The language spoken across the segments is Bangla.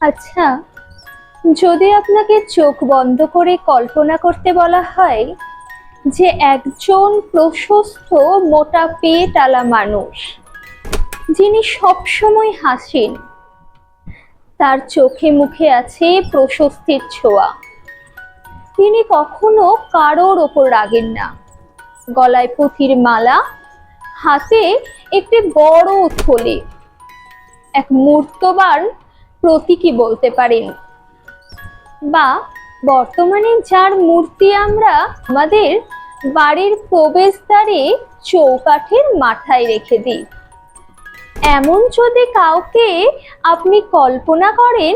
আচ্ছা যদি আপনাকে চোখ বন্ধ করে কল্পনা করতে বলা হয় যে একজন প্রশস্ত, মোটা পেটালা মানুষ, যিনি সবসময় হাসেন, তার চোখে মুখে আছে প্রশস্তির ছোঁয়া, তিনি কখনো কারোর ওপর রাগেন না। গলায় পুঁথির মালা, হাতে একটি বড় থলে, এক মূর্তবান প্রতীকী বলতে পারেন বা বর্তমানে যার মূর্তি আমরা আমাদের বাড়ির প্রবেশদ্বারে চৌকাঠের মাথায় রেখে দিই। এমন যদি কাউকে আপনি কল্পনা করেন,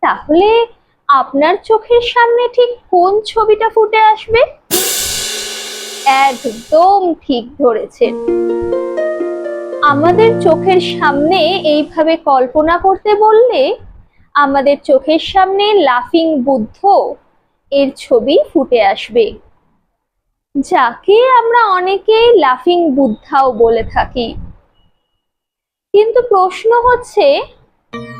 তাহলে আপনার চোখের সামনে ঠিক কোন ছবিটা ফুটে আসবে? একদম ঠিক ধরেছেন। আমাদের চোখের সামনে এইভাবে কল্পনা করতে বললে আমাদের চোখের সামনে লাফিং বুদ্ধ এর ছবি ফুটে আসবে। যাকে আমরা অনেকেই লাফিং বুদ্ধাও বলে থাকি। কিন্তু প্রশ্ন হচ্ছে,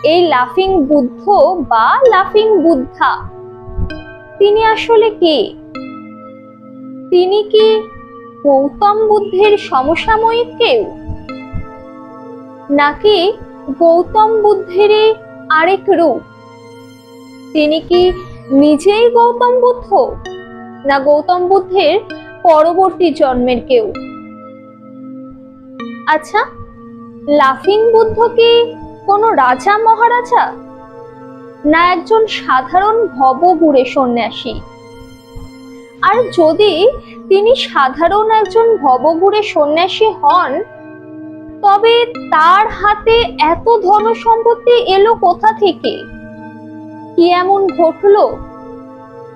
এই লাফিং বুদ্ধ বা লাফিং বুদ্ধা তিনি আসলে কে? তিনি কি গৌতম বুদ্ধের সমসাময়িক কেউ? নাকি গৌতম বুদ্ধেরই আরেক রূপ? তিনি কি নিজেই গৌতম বুদ্ধ? না গৌতম বুদ্ধের পরবর্তী জন্মের কেউ? আচ্ছা লাফিং বুদ্ধ কি কোনো রাজা মহারাজা? না একজন সাধারণ ভবঘুরে সন্ন্যাসী? আর যদি তিনি সাধারণ একজন ভবঘুরে সন্ন্যাসী হন তবে তার হাতে এত ধন সম্পত্তি এলো কোথা থেকে? কি এমন ঘটলো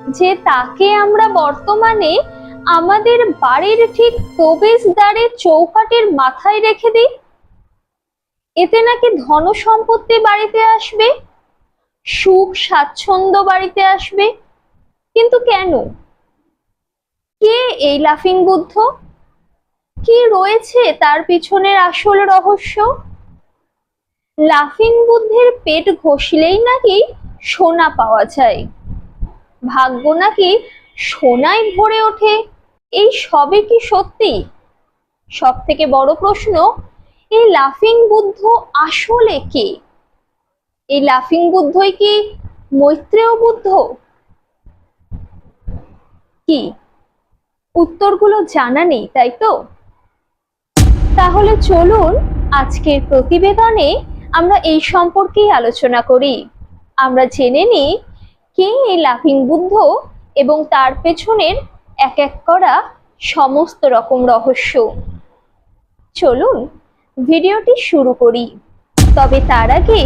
যে তাকে আমরা বর্তমানে আমাদের বাড়ির ঠিক প্রবেশদ্বারে চৌকাটের মাথায় রেখে দিই? এতে নাকি ধন সম্পত্তি বাড়িতে আসবে? সুখ, স্বাচ্ছন্দ্য বাড়িতে আসবে? কিন্তু কেন? কে এই লাফিং বুদ্ধ? কি রয়েছে তার পিছনের আসল রহস্য? লাফিং বুদ্ধের পেট ঘষলেই নাকি সোনা পাওয়া যায়। ভাগ্য নাকি সোনায় ভরে ওঠে, এই সবই কি সত্যি? সব থেকে বড় প্রশ্ন, এই লাফিং বুদ্ধ আসলে কে? এই লাফিং বুদ্ধই কি মৈত্রেয় বুদ্ধ? কি? উত্তরগুলো জানা নেই, তাই তো? তাহলে চলুন আজকের প্রতিবেদনে আমরা এই সম্পর্কেই আলোচনা করি। আমরা জেনে নিই কে এই লাফিং বুদ্ধ এবং তার পেছনের এক এক করা সমস্ত রকম রহস্য। চলুন ভিডিওটি শুরু করি। তবে তার আগে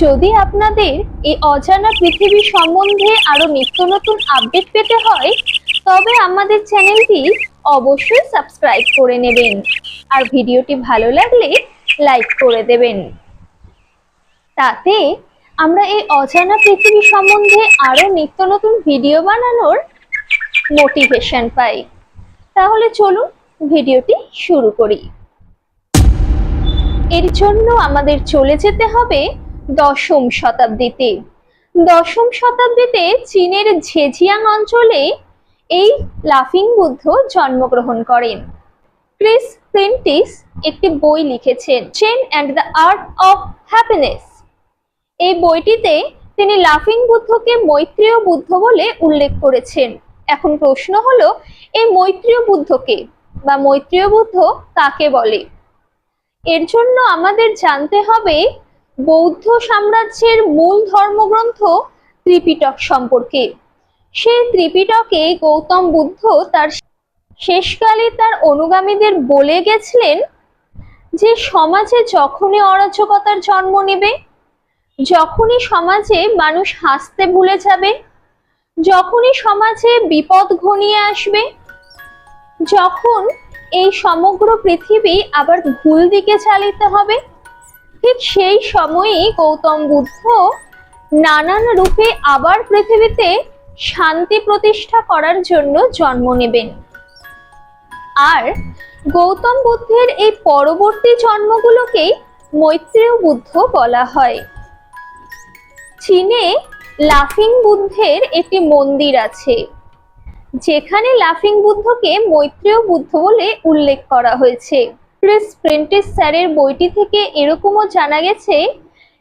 যদি আপনাদের এই অজানা পৃথিবী সম্বন্ধে আরও নিত্য নতুন আপডেট পেতে হয়, তবে আমাদের চ্যানেলটি অবশ্যই সাবস্ক্রাইব করে নেবেন। আর ভিডিওটি ভালো লাগলে লাইক করে দেবেন। তাতে আমরা এই অজানা পৃথিবী সম্বন্ধে আরও নিত্য নতুন ভিডিও বানানোর মোটিভেশন পাই। তাহলে চলুন ভিডিওটি শুরু করি। এর জন্য আমাদের চলে যেতে হবে দশম শতাব্দীতে। দশম শতাব্দীতে চীনের ঝেজিয়াং অঞ্চলে এই লাফিং বুদ্ধ জন্মগ্রহণ করেন। ক্রিস প্রিন্টিস একটি বই লিখেছেন, Zen and the art of happiness এই বইটিতে তিনি লাফিং বুদ্ধকে মৈত্রীয় বুদ্ধ বলে উল্লেখ করেছেন। এখন প্রশ্ন হলো, এই মৈত্রীয় বুদ্ধকে বা মৈত্রীয় বুদ্ধ কাকে বলে? এর জন্য আমাদের জানতে হবে, বৌদ্ধ সাম্রাজ্যের মূল ধর্মগ্রন্থ ত্রিপিটক সম্পর্কে। সেই ত্রিপিটকে গৌতম বুদ্ধ তার শেষকালে তার অনুগামীদের বলে গেছিলেন যে সমাজে যখনই অরাজকতার জন্ম নেবে, যখনই সমাজে মানুষ হাসতে ভুলে যাবে, যখনই সমাজে বিপদ ঘনিয়ে আসবে, যখন এই সমগ্র পৃথিবী আবার ভুল দিকে চালিত হবে, ঠিক সেই সময়ই গৌতম বুদ্ধ নানান রূপে আবার পৃথিবীতে শান্তি প্রতিষ্ঠা করার জন্য জন্ম নেবেন। আর গৌতম বুদ্ধের এই পরবর্তী জন্মগুলোকেই মৈত্রেয় বুদ্ধ বলা হয়। চীনে লাফিং বুদ্ধের একটি মন্দির আছে, যেখানে লাফিং বুদ্ধকে মৈত্রেয় বুদ্ধ বলে উল্লেখ করা হয়েছে। প্রেস প্রেন্টিস স্যারের বইটি থেকে এরকমও জানা গেছে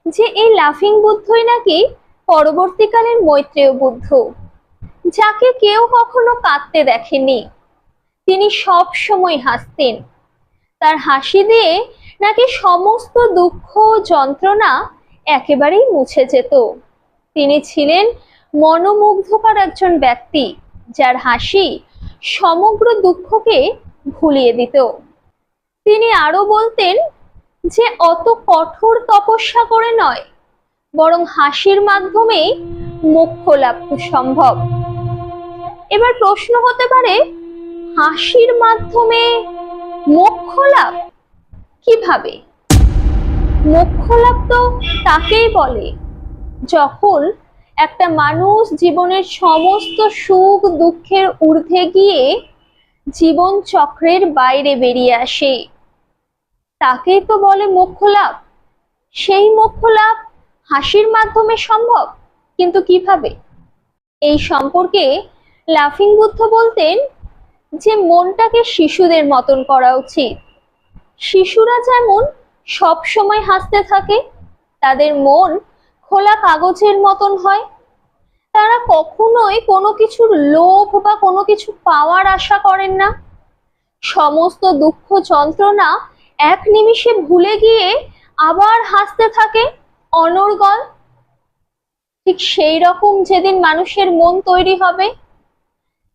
যে এই লাফিং বুদ্ধই নাকি পরবর্তীকালের মৈত্রেয় বুদ্ধ। যাকে কেউ কখনো কাঁদতে দেখেনি। তিনি সব সময় হাসতেন। তার হাসি দিয়ে নাকি সমস্ত দুঃখ যন্ত্রণা একেবারেই মুছে যেত। তিনি ছিলেন মনোমুগ্ধকর একজন ব্যক্তি, যার হাসি সমগ্র দুঃখকে ভুলিয়ে দিত। তিনি আরও বলতেন যে, অত কঠোর তপস্যা করে নয়, বরং হাসির মাধ্যমেই মোক্ষ লাভ সম্ভব। এবার প্রশ্ন হতে পারে, হাসির মাধ্যমে মোক্ষ লাভ কীভাবে? মোক্ষ লাভ তো তাকেই বলে, যখন একটা মানুষ জীবনের সমস্ত সুখ দুঃখের ঊর্ধ্বে গিয়ে জীবন চক্রের বাইরে বেরিয়ে আসে, তাকেই তো বলে মোক্ষ লাভ। সেই মোক্ষ লাভ হাসির মাধ্যমে সম্ভব, কিন্তু কীভাবে? এই সম্পর্কে লাফিং বুদ্ধ বলতেন যে, মনটাকে শিশুদের মতন করা উচিত। শিশুরা যেমন সব সময় হাসতে থাকে, তাদের মন খোলা কাগজের মতন হয়। তারা কখনোই কোনো কিছুর লোভ বা কোনো কিছু পাওয়ার আশা করেন না। সমস্ত দুঃখ যন্ত্রণা এক নিমিষে ভুলে গিয়ে আবার হাসতে থাকে, অনর্গল। ঠিক সেই রকম যেদিন মানুষের মন তৈরি হবে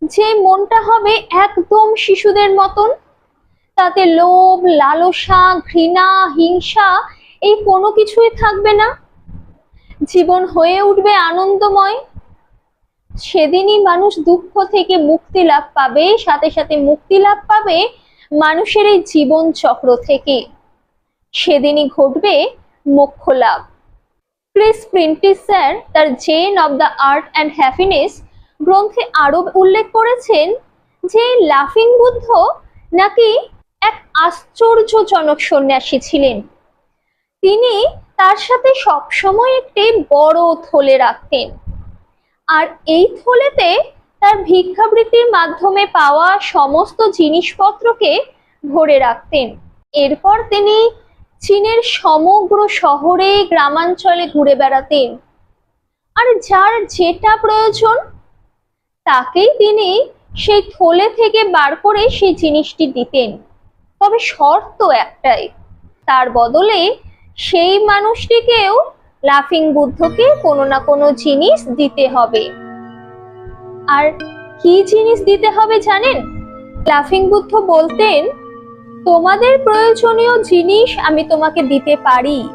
যে মনটা হবে একদম শিশুদের মতন, তাতে লোভ, লালসা, ঘৃণা, হিংসা, এই কোনো কিছুই থাকবে না। জীবন হয়ে উঠবে আনন্দময়। সেদিনই মানুষ দুঃখ থেকে মুক্তি লাভ পাবে, সাথে সাথে মুক্তি লাভ পাবে মানুষের এই জীবন চক্র থেকে। সেদিনই ঘটবে মোক্ষ লাভ ক্রিস প্রিন্টিস স্যার তার Zen of the art and happiness গ্রন্থে আরও উল্লেখ করেছেন যে লাফিং বুদ্ধ নাকি এক আশ্চর্যজনক সন্ন্যাসী ছিলেন। তিনি তার সাথে সবসময় একটি বড় থলে রাখতেন। আর এই থলেতে তার ভিক্ষাবৃত্তির মাধ্যমে পাওয়া সমস্ত জিনিসপত্রকে ভরে রাখতেন। এরপর তিনি চীনের সমগ্র শহরে, গ্রামাঞ্চলে ঘুরে বেড়াতেন। আর যার যেটা প্রয়োজন তাকেই তিনি সেই থলে থেকে বার করে সেই জিনিসটি দিতেন। তবে শর্ত একটাই, তার বদলে সেই মানুষটিকেও লাফিং বুদ্ধকে কোনো না কোনো জিনিস দিতে হবে। আর কি জিনিস দিতে হবে জানেন? লাফিং বুদ্ধ বলতেন, তোমাদের প্রয়োজনীয় জিনিস আমি তোমাকে দিতে পারি।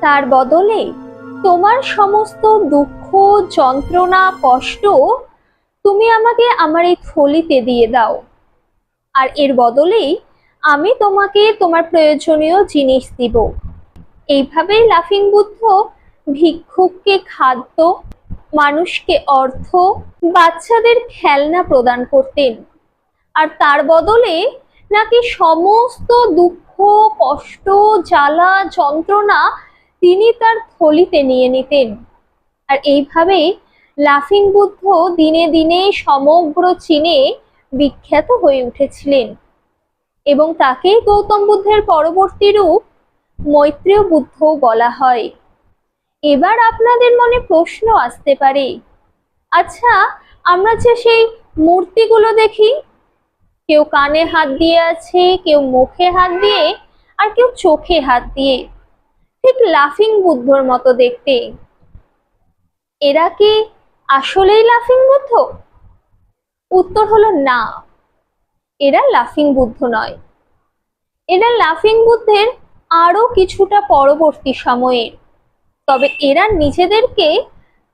তার বদলে তোমার সমস্ত দুঃখ, যন্ত্রণা, কষ্ট তুমি আমাকে আমার এই থলিতে দিয়ে দাও। আর এর বদলেই আমি তোমাকে তোমার প্রয়োজনীয় জিনিস দিব। এইভাবেই লাফিং বুদ্ধ ভিক্ষুককে খাদ্য, মানুষকে অর্থ, বাচ্চাদের খেলনা প্রদান করতেন। আর তার বদলে নাকি সমস্ত দুঃখ, কষ্ট, জ্বালা, যন্ত্রণা তিনি তার থলিতে নিয়ে নিতেন। আর এইভাবেই লাফিং বুদ্ধ দিনে দিনে সমগ্র চীনে বিখ্যাত হয়ে উঠেছিলেন। এবং তাকেই গৌতম বুদ্ধের পরবর্তী রূপ মৈত্রেয় বুদ্ধ বলা হয়। এবার আপনাদের মনে প্রশ্ন আসতে পারে আচ্ছা আমরা যে সেই মূর্তিগুলো দেখি, কেউ কানে হাত দিয়ে আছে, কেউ মুখে হাত দিয়ে, আর কেউ চোখে হাত দিয়ে, ঠিক লাফিং বুদ্ধর মতো দেখতে। এরা কি আসলেই লাফিং বুদ্ধ? উত্তর হলো না। এরা লাফিং বুদ্ধ নয়। এরা লাফিং বুদ্ধের আরও কিছুটা পরবর্তী সময়ের। তবে এরা নিজেদেরকে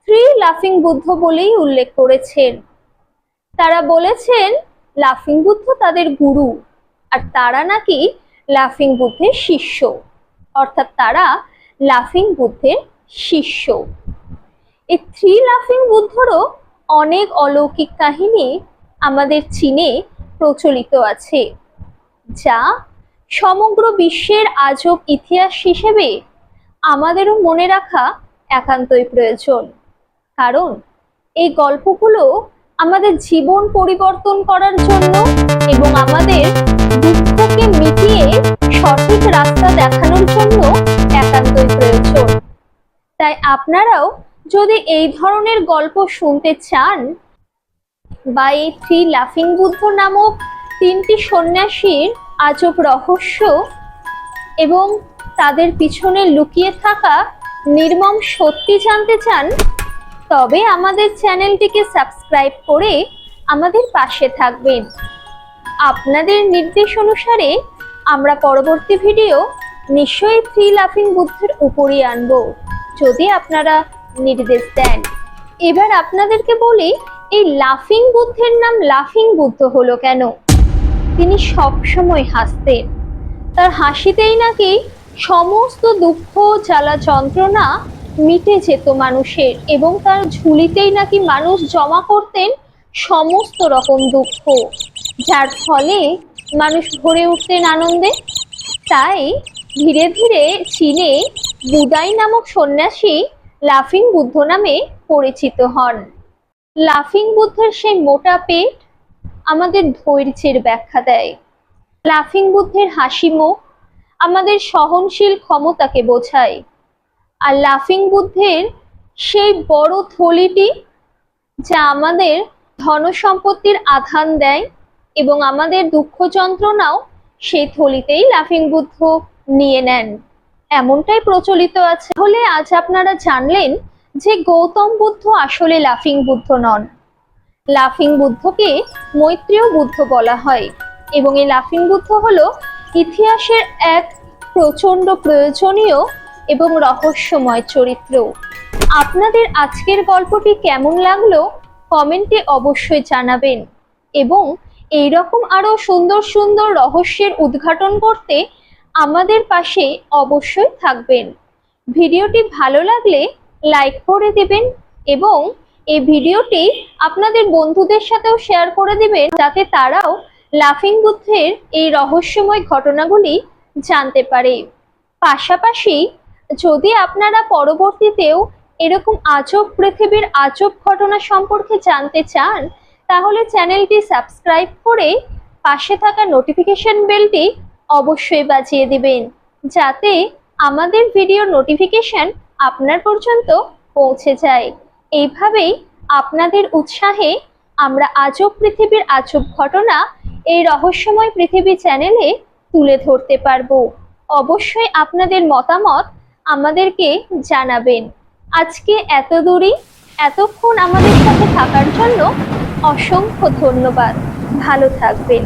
থ্রি লাফিং বুদ্ধ বলেই উল্লেখ করেছেন। তারা বলেছেন, লাফিং বুদ্ধ তাদের গুরু, আর তারা নাকি লাফিং বুদ্ধের শিষ্য। অর্থাৎ তারা লাফিং বুদ্ধের শিষ্য। এই থ্রি লাফিং বুদ্ধরও অনেক অলৌকিক কাহিনী আমাদের চীনে প্রচলিত আছে, যা সমগ্র বিশ্বের আজব ইতিহাস হিসেবে আমাদেরও মনে রাখা একান্তই প্রয়োজন। কারণ এই গল্পগুলো আমাদের জীবন পরিবর্তন করার জন্য এবং আমাদের দুঃখকে মিটিয়ে সঠিক রাস্তা দেখানোর জন্য একান্তই প্রয়োজন। তাই আপনারাও যদি এই ধরনের গল্প শুনতে চান, বা এই থ্রি লাফিং বুদ্ধ নামক তিনটি সন্ন্যাসীর আজব রহস্য এবং তাদের পিছনে লুকিয়ে থাকা নির্মম সত্যি জানতে চান, তবে আমাদের চ্যানেলটিকে সাবস্ক্রাইব করে আমাদের পাশে থাকবেন। আপনাদের নির্দেশ অনুসারে আমরা পরবর্তী ভিডিও নিশ্চয়ই থ্রি লাফিং বুদ্ধের উপরই আনব। যদি আপনারা নির্দেশ দেন এবার আপনাদেরকে বলি, এই লাফিং বুদ্ধের নাম লাফিং বুদ্ধ হলো কেন? তিনি সব সময় হাসতেন। তার হাসিতেই নাকি সমস্ত দুঃখ, জ্বালা, যন্ত্রণা মিটে যেত মানুষের এবং তার ঝুলিতেই নাকি মানুষ জমা করতেন সমস্ত রকম দুঃখ। যার ফলে মানুষ ভরে উঠতেন আনন্দে। তাই ধীরে ধীরে চীনে বুদাই নামক সন্ন্যাসী লাফিং বুদ্ধ নামে পরিচিত হন। লাফিং বুদ্ধের সেই মোটা পেট আমাদের ধৈর্যের ব্যাখ্যা দেয়। লাফিং বুদ্ধের হাসি মুখ আমাদের সহনশীল ক্ষমতাকে বোঝায়। আর লাফিং বুদ্ধের সেই বড় থলিটি যা আমাদের ধনসম্পত্তির আধান দেয় এবং আমাদের দুঃখ যন্ত্রণাও সেই থলিতেই লাফিং বুদ্ধ নিয়ে নেন। এমনটাই প্রচলিত আছে। হলে আজ আপনারা জানলেন যে গৌতম বুদ্ধ আসলে লাফিং বুদ্ধ নন। লাফিং বুদ্ধকে মৈত্রেয় বুদ্ধ বলা হয় এবং এই লাফিং বুদ্ধ হলো ইতিহাসের এক প্রচণ্ড প্রয়োজনীয় এবং রহস্যময় চরিত্র আপনাদের আজকের গল্পটি কেমন লাগল কমেন্টে অবশ্যই জানাবেন এবং এই রকম আরও সুন্দর সুন্দর রহস্যের উদ্ঘাটন করতে আমাদের পাশে অবশ্যই থাকবেন। ভিডিওটি ভালো লাগলে লাইক করে দিবেন এবং এই ভিডিওটি আপনাদের বন্ধুদের সাথেও শেয়ার করে দিবেন যাতে তারাও লাফিং বুদ্ধের এই রহস্যময় ঘটনাগুলি জানতে পারে। পাশাপাশি যদি আপনারা পরবর্তীতেও এরকম আজব পৃথিবীর আজব ঘটনা সম্পর্কে জানতে চান, তাহলে চ্যানেলটি সাবস্ক্রাইব করে পাশে থাকা নোটিফিকেশন বেলটি অবশ্যই বাজিয়ে দিবেন, যাতে আমাদের ভিডিও নোটিফিকেশন আপনার পর্যন্ত পৌঁছে যায়। এইভাবেই আপনাদের উৎসাহে আমরা আজব পৃথিবীর আজব ঘটনা এই রহস্যময় পৃথিবী চ্যানেলে তুলে ধরতে পারব। অবশ্যই আপনাদের মতামত আমাদেরকে জানাবেন। আজকে এত দূরই, এতক্ষণ আমাদের সাথে থাকার জন্য অসংখ্য ধন্যবাদ। ভালো থাকবেন।